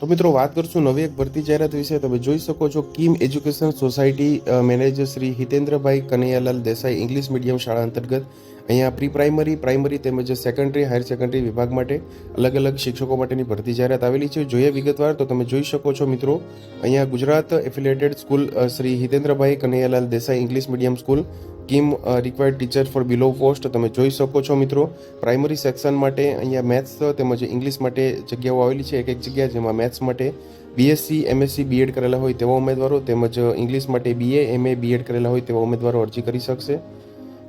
તો મિત્રો, વાત કરશું નવી એક ભરતી જાહેરાત વિશે. તમે જોઈ શકો છો Kim education society manager Shri Hitendrabhai Kanaiyalal Desai English medium શાળા અંતર્ગત. અહીંયા પ્રી પ્રાઇમરી પ્રાઇમરી તેમજ સેકન્ડરી હાયર સેકન્ડરી વિભાગ માટે અલગ અલગ શિક્ષકો માટેની ભરતી જાહેરાત આવેલી છે. જોઈએ વિગતવાર તો તમે જોઈ શકો છો મિત્રો, અહીંયા Gujarat affiliated school Shri Hitendrabhai Kanaiyalal Desai English medium school Kim required teacher for below post તમે જોઈ શકો છો મિત્રો. પ્રાઇમરી સેક્શન માટે અહીંયા મેથ્સ તેમજ ઇંગ્લિશ માટે જગ્યાઓ આવેલી છે એક એક જગ્યા જેમાં મેથ્સ માટે બીએસસી એમએસસી બીએડ કરેલા હોય તેવા ઉમેદવારો તેમજ ઇંગ્લિશ માટે બીએ એમએ બીએડ કરેલા હોય તેવા ઉમેદવારો અરજી કરી શકશે.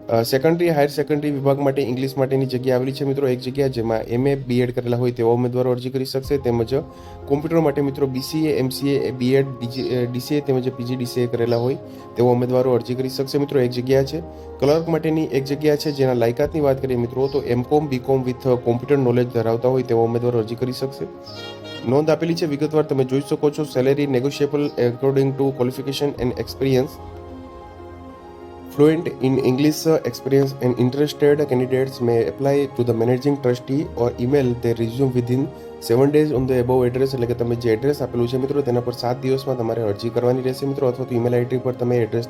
સેકન્ડરી હાયર સેકન્ડરી વિભાગ માટે ઇંગ્લિશ માટેની જગ્યા આવેલી છે મિત્રો. એક જગ્યા જેમાં એમએ બીએડ કરેલા હોય તેવા ઉમેદવારો અરજી કરી શકશે. તેમજ કોમ્પ્યુટર માટે મિત્રો બીસીએ એમસીએ બીએડ ડીસીએ તેમજ પીજીડીસીએ કરેલા હોય તેવા ઉમેદવારો અરજી કરી શકશે મિત્રો. એક જગ્યા છે. ક્લર્ક માટેની એક જગ્યા છે જેના લાયકાતની વાત કરીએ મિત્રો, તો MCom BCom with computer knowledge ધરાવતા હોય તેવા ઉમેદવારો અરજી કરી શકશે. નોંધ આપેલી છે. વિગતવાર તમે જોઈ શકો છો. Salary negotiable according to qualification and experience Fluent in English uh, experience and interested candidates may apply to the managing trustee or email their resume within seven days on the above address એટલે કે તમે જે address આપેલું છે મિત્રો તેના પર સાત દિવસમાં તમારે અરજી કરવાની રહેશે મિત્રો અથવા તો ઈમેલ આઈડી પર તમે એડ્રેસ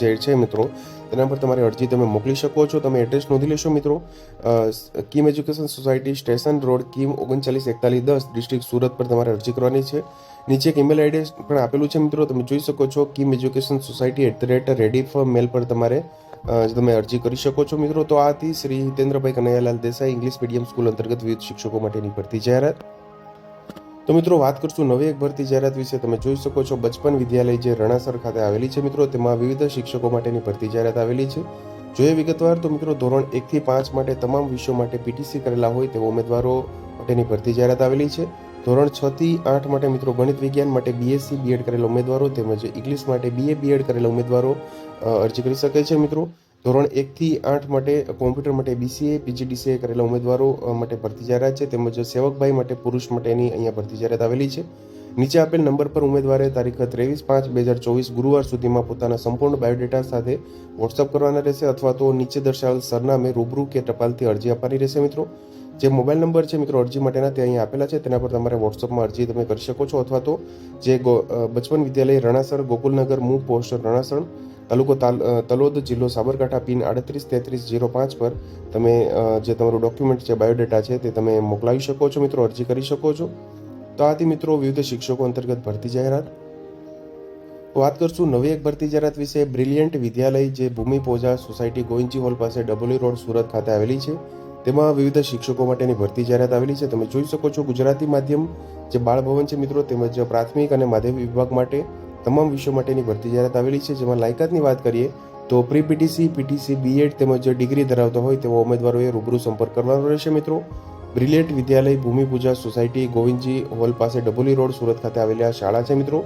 જે છે મિત્રો તેના પર તમારી અરજી તમે મોકલી શકો છો. તમે એડ્રેસ નોંધી લેશો મિત્રો. Kim education society station road Kim ઓગણચાલીસ એકતાલીસ દસ ડિસ્ટ્રિક્ટ સુરત પર તમારે અરજી કરવાની છે. નીચે એક ઈમેલ આઈડી પણ આપેલું છે મિત્રો, તમે જોઈ શકો છો Kim education society at the rate rediffmail પર તમારે તમે અરજી કરી શકો છો મિત્રો. તો આ હતી Shri Hitendrabhai Kanaiyalal Desai English medium school અંતર્ગત વિવિધ શિક્ષકો માટેની ભરતી જાહેરાત. તો મિત્રો, વાત કરશું નવી એક ભરતી જાહેરાત વિશે. તમે જોઈ શકો છો બચપન વિદ્યાલય જે રણાસર ખાતે આવેલી છે મિત્રો, તેમાં વિવિધ શિક્ષકો માટેની ભરતી જાહેરાત આવેલી છે. જોઈએ વિગતવાર, તો મિત્રો, ધોરણ એકથી પાંચ માટે તમામ વિષયો માટે પીટીસી કરેલા હોય તેવા ઉમેદવારો માટેની ભરતી જાહેરાત આવેલી છે. ધોરણ છ થી આઠ માટે મિત્રો ગણિત વિજ્ઞાન માટે બીએસસી બીએડ કરેલા ઉમેદવારો તેમજ ઇંગ્લિશ માટે બીએ બીએડ કરેલા ઉમેદવારો અરજી કરી શકે છે મિત્રો. ધોરણ એકથી આઠ માટે કોમ્પ્યુટર માટે બીસીએ પીજીડીસીએ કરેલા ઉમેદવારો માટે ભરતી જાહેરાત છે. તેમજ સેવકભાઈ માટે પુરુષ માટેની અહીંયા ભરતી જાહેરાત આવેલી છે. નીચે આપેલ નંબર પર ઉમેદવારે તારીખ ત્રેવીસ પાંચ બે હજાર ચોવીસ ગુરુવાર સુધીમાં પોતાના સંપૂર્ણ બાયોડેટા સાથે વોટ્સઅપ કરવાના રહેશે અથવા તો નીચે દર્શાવેલ સરનામે રૂબરૂ કે ટપાલથી અરજી આપવાની રહેશે મિત્રો. જે મોબાઈલ નંબર છે મિત્રો અરજી માટેના તે અહીં આપેલા છે. તેના પર તમારે વોટ્સઅપમાં અરજી તમે કરી શકો છો અથવા તો જે બચપન વિદ્યાલય રણાસર, ગોકુલનગર, મૂ, પોસ્ટ, રણાસણ, તાલુકો તાલ- તલોદ, જિલ્લો સાબરકાંઠા, પિન આડત્રીસ, તેત્રીસ જીરો પાંચ પર તમે જે તમારું ડોક્યુમેન્ટ છે, બાયોડેટા છે, તે તમે મોકલાવી શકો છો મિત્રો, અરજી કરી શકો છો. તો આથી મિત્રો વિવિધ શિક્ષકો અંતર્ગત ભરતી જાહેરાત. વાત કરશું નવી એક ભરતી જાહેરાત વિશે. બ્રિલિયન્ટ વિદ્યાલય જે ભૂમિ પોજા સોસાયટી ગોવિંદજી હોલ પાસે ડબલ્યુ રોડ સુરત ખાતે આવેલી છે. તેમાં વિવિધ શિક્ષકો માટેની ભરતી જાહેરાત આવેલી છે. તમે જોઈ શકો છો ગુજરાતી માધ્યમ જે બાળભવન છે મિત્રો, તેમજ પ્રાથમિક અને માધ્યમિક વિભાગ માટે તમામ વિષયો માટેની ભરતી જાહેરાત આવેલી છે. જેમાં લાયકાતની વાત કરીએ તો પ્રી પીટીસી પીટીસી બીએડ તેમજ ડિગ્રી ધરાવતા હોય તેવા ઉમેદવારોએ રૂબરૂ સંપર્ક કરવાનો રહેશે મિત્રો. Brilliant Vidyalaya Bhumipooja society Govindji hall પાસે ડબોલી રોડ સુરત ખાતે આવેલી આ શાળા છે મિત્રો.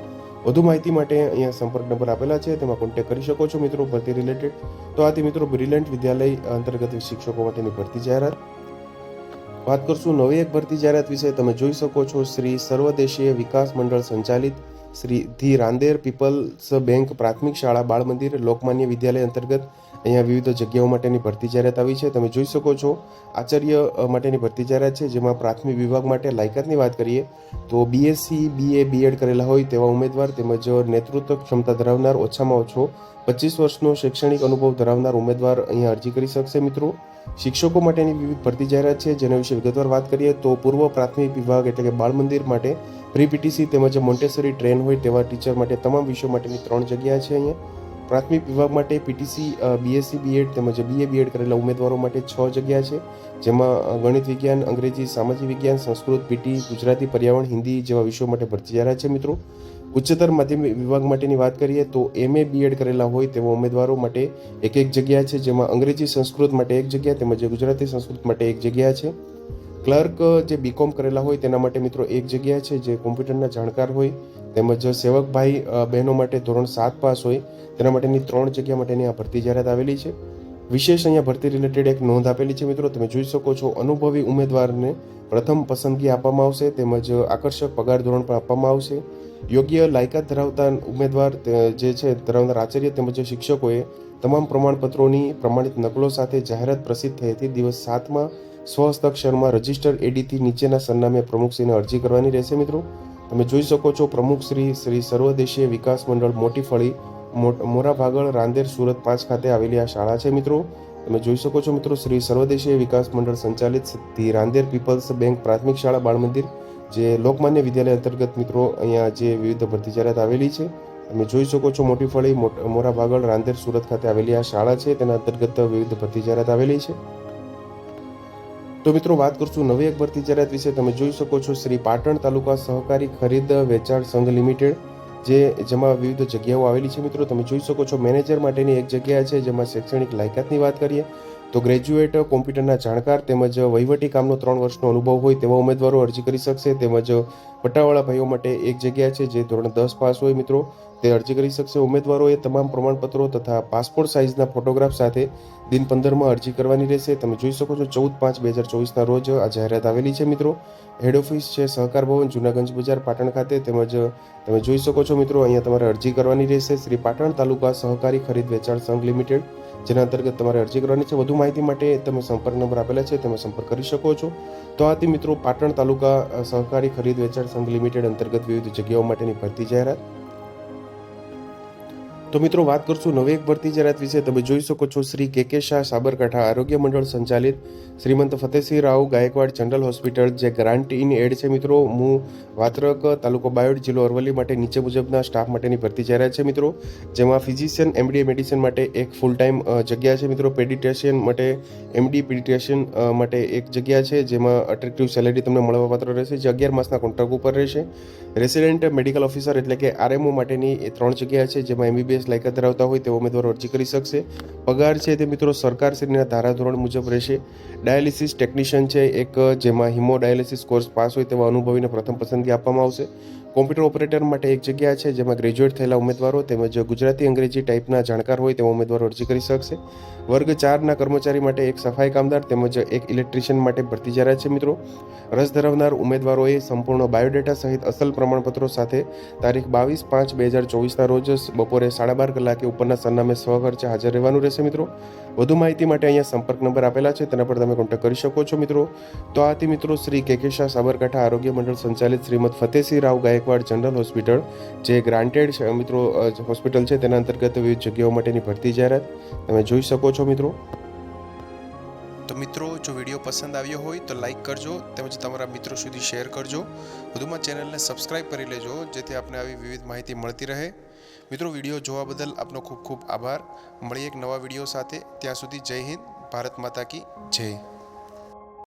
વધુ માહિતી માટે અહીંયા સંપર્ક નંબર આપેલા છે, તેમાં કોન્ટેક્ટ કરી શકો છો મિત્રો, ભરતી રિલેટેડ તો આથી મિત્રો બ્રિલિયન્ટ વિદ્યાલય અંતર્ગત શિક્ષકો માટેની ભરતી જાહેરાત. વાત કરશું નવી એક ભરતી જાહેરાત વિશે. તમે જોઈ શકો છો શ્રી સર્વદેશીય વિકાસ મંડળ સંચાલિત Shri the Rander people's bank પ્રાથમિક શાળા બાળ મંદિર લોકમાન્ય વિદ્યાલય અંતર્ગત. અહીંયા વિવિધ જગ્યાઓ માટેની ભરતી જાહેરાત આવી છે. તમે જોઈ શકો છો આચાર્ય માટેની ભરતી જાહેરાત છે, જેમાં પ્રાથમિક વિભાગ માટે લાયકાતની વાત કરીએ તો બીએસસી બીએ બીએડ કરેલા હોય તેવા ઉમેદવાર તેમજ નેતૃત્વ ક્ષમતા ધરાવનાર ઓછામાં ઓછો પચીસ વર્ષનો શૈક્ષણિક અનુભવ ધરાવનાર ઉમેદવાર અહીંયા અરજી કરી શકશે મિત્રો. શિક્ષકો માટેની વિવિધ ભરતી જાહેરાત છે, જેના વિશે વિગતવાર વાત કરીએ તો પૂર્વ પ્રાથમિક વિભાગ એટલે કે બાળ મંદિર માટે પ્રી પીટીસી તેમજ મોન્ટેસરી ટ્રેન હોય તેવા ટીચર માટે તમામ વિષયો માટેની ત્રણ જગ્યા છે અહીંયા. પ્રાથમિક વિભાગ માટે પીટીસી બીએસસી બીએડ તેમજ બીએ બીએડ કરેલા ઉમેદવારો માટે છ જગ્યા છે, જેમાં ગણિત વિજ્ઞાન, અંગ્રેજી, સામાજિક વિજ્ઞાન, સંસ્કૃત પીટી ગુજરાતી, પર્યાવરણ, હિન્દી જેવા વિષયો માટે ભરતી જાહેરાત છે મિત્રો. ઉચ્ચતર માધ્યમિક વિભાગ માટેની વાત કરીએ તો એમએ બીએડ કરેલા હોય તેવા ઉમેદવારો માટે એક એક જગ્યા છે, જેમાં અંગ્રેજી, સંસ્કૃત માટે એક જગ્યા તેમજ ગુજરાતી, સંસ્કૃત માટે એક જગ્યા છે. ક્લર્ક જે બીકોમ કરેલા હોય તેના માટે મિત્રો એક જગ્યા છે જે કોમ્પ્યુટરના જાણકાર હોય તેમજ સેવકભાઈ બહેનો માટે ધોરણ સાત પાસ હોય તેના માટેની ત્રણ જગ્યા માટેની આ ભરતી જાહેરાત આવેલી છે. વિશેષ અહીંયા ભરતી રિલેટેડ એક નોંધ આપેલી છે મિત્રો, તમે જોઈ શકો છો અનુભવી ઉમેદવારને પ્રથમ પસંદગી આપવામાં આવશે તેમજ આકર્ષક પગાર ધોરણ પણ આપવામાં આવશે. યોગ્ય લાયકાત ધરાવતા ઉમેદવાર જે છે ધરાવનાર આચાર્ય તેમજ શિક્ષકોએ તમામ પ્રમાણપત્રોની પ્રમાણિત નકલો સાથે જાહેરાત પ્રસિદ્ધ થઈ હતી. દિવસ સાતમાં સ્વહસ્તાક્ષરમાં રજિસ્ટર એડીથી નીચેના સરનામે પ્રમુખશ્રીને અરજી કરવાની રહેશે મિત્રો. તમે જોઈ શકો છો પ્રમુખશ્રી શ્રી સર્વદેશીય વિકાસ મંડળ મોટી ફળી મોરા ભાગળ રાંદેર, સુરત પાંચ ખાતે આવેલી આ શાળા છે મિત્રો. તમે જોઈ શકો છો મિત્રો શ્રી સર્વદેશીય વિકાસ મંડળ સંચાલિત ધી રાંદેર પીપલ્સ બેંક પ્રાથમિક શાળા બાળ મંદિર જે લોકમાન્ય વિદ્યાલય અંતર્ગત મિત્રો અહીંયા જે વિવિધ ભરતી જાહેરાત આવેલી છે. તમે જોઈ શકો છો મોટી ફળી મોરા ભાગળ રાંદેર, સુરત ખાતે આવેલી આ શાળા છે. તેના અંતર્ગત વિવિધ ભરતી જાહેરાત આવેલી છે. તો મિત્રો, વાત કરશું નવી એક ભરતી જાહેરાત વિશે તમે જોઈ શકો છો, શ્રી પાટણ તાલુકા સહકારી ખરીદ વેચાણ સંઘ લિમિટેડ, જે જેમાં વિવિધ જગ્યાઓ આવેલી છે મિત્રો. તમે જોઈ શકો છો, મેનેજર માટેની એક જગ્યા છે, જેમાં શૈક્ષણિક લાયકાતની વાત કરીએ, તો ગ્રેજ્યુએટ કોમ્પ્યુટરના જાણકાર તેમજ વહીવટી કામનો ત્રણ વર્ષનો અનુભવ હોય તેવા ઉમેદવારો અરજી કરી શકશે. તેમજ પટ્ટાવાળા ભાઈઓ માટે એક જગ્યા છે, જે ધોરણ દસ પાસ હોય મિત્રો. તે અરજી કરી શકશે. ઉમેદવારોએ તમામ પ્રમાણપત્રો તથા પાસપોર્ટ સાઇઝના ફોટોગ્રાફ સાથે દિન પંદરમાં અરજી કરવાની રહેશે. તમે જોઈ શકો છો, ચૌદ પાંચ બે હજાર ચોવીસના રોજ આ જાહેરાત આવેલી છે, મિત્રો. હેડ ઓફિસ છે, સહકાર ભવન, જૂનાગંજ બજાર, પાટણ ખાતે તેમજ તમે જોઈ શકો છો, મિત્રો, અહીંયા તમારે અરજી કરવાની રહેશે. શ્રી પાટણ તાલુકા સહકારી ખરીદ વેચાણ સંઘ લિમિટેડ, જેના અંતર્ગત તમારે અરજી કરવાની છે. વધુ માહિતી માટે તમે સંપર્ક નંબર આપેલા છે, તમે સંપર્ક કરી શકો છો. તો આથી, મિત્રો, પાટણ તાલુકા સહકારી ખરીદ વેચાણ સંઘ લિમિટેડ અંતર્ગત વિવિધ જગ્યાઓ માટેની ભરતી જાહેરાત તો મિત્રો, વાત કરશું નવી એક ભરતી જાહેરાત વિશે. તમે જોઈ શકો છો શ્રી કે કે શાહ સાબરકાંઠા આરોગ્ય મંડળ સંચાલિત શ્રીમંત ફતેહસિંહ રાવ ગાયકવાડ જનરલ હોસ્પિટલ, જે ગ્રાન્ટ ઇન એડ છે મિત્રો. હું વાત્રક તાલુકો બાયોડ જિલ્લો અરવલ્લી માટે નીચે મુજબના સ્ટાફ માટેની ભરતી જાહેરાત છે મિત્રો. જેમાં ફિઝિશિયન એમડી મેડિસિન માટે એક ફૂલ ટાઈમ જગ્યા છે મિત્રો. પેડિટ્રિશિયન માટે એમડી પેડિટ્રિશિયન માટે એક જગ્યા છે, જેમાં અટ્રેક્ટિવ સેલેરી તમને મળવાપાત્ર રહેશે, જે અગિયાર માસના કોન્ટ્રાક્ટ ઉપર રહેશે. રેસિડેન્ટ મેડિકલ ઓફિસર એટલે કે આરએમઓ માટેની એ ત્રણ જગ્યા છે, જેમાં એમબીબીએસ લાયકાત ધરાવતા હોય તેવા ઉમેદવારો અરજી કરી શકશે. પગાર છે તે મિત્રો સરકારશ્રીના ધારાધોરણ મુજબ રહેશે. ડાયાલિસિસ ટેકનિશિયન છે એક, જેમાં હિમો ડાયાલિસિસ કોર્સ પાસ હોય તેવા અનુભવીને પ્રથમ પસંદગી આપવામાં આવશે. કોમ્પ્યુટર ઓપરેટર માટે એક જગ્યા છે જેમાં ગ્રેજ્યુએટ થયેલા ઉમેદવારો તેમજ ગુજરાતી અંગ્રેજી ટાઈપના જાણકાર હોય તેવા ઉમેદવારો અરજી કરી શકશે. વર્ગ ચારના કર્મચારી માટે એક સફાઈ કામદાર તેમજ એક ઇલેક્ટ્રિશિયન માટે ભરતી જાહેરાત છે મિત્રો. રસ ધરાવનાર ઉમેદવારોએ સંપૂર્ણ બાયોડેટા સહિત અસલ પ્રમાણપત્રો સાથે તારીખ બાવીસ પાંચ બે હજાર ચોવીસના રોજ બપોરે સાડા બાર કલાકે ઉપરના સરનામે સ્વખર્ચે હાજર રહેવાનું રહેશે મિત્રો. વધુ માહિતી માટે અહીંયા સંપર્ક નંબર આપેલા છે, તેના પર તમે કોન્ટેક્ટ કરી શકો છો મિત્રો. તો આથી મિત્રો શ્રી કે કે સાબરકાંઠા આરોગ્ય મંડળ સંચાલિત શ્રીમદ ફતેસિંહ રાવ ગાયકવાડ જનરલ હોસ્પિટલ, જે ગ્રાન્ટેડ મિત્રો હોસ્પિટલ છે, તેના અંતર્ગત વિવિધ જગ્યાઓ માટેની ભરતી જાહેરાત. તમે જોઈ શકો છો, મિત્રો. તો મિત્રો, જો વીડિયો પસંદ આવ્યો હોય, તો લાઈક કરજો, તેમજ તમારા મિત્રો સુધી શેર કરજો. વધુમાં ચેનલને સબસ્ક્રાઇબ કરી લેજો, જેથી આપને આવી વિવિધ માહિતી મળતી રહે. મિત્રો, વીડિયો જોવા બદલ આપનો ખૂબ ખૂબ આભાર. મળીએ એક નવા વીડિયો સાથે. ત્યાં સુધી જય હિન્દ, ભારત માતા કી જય.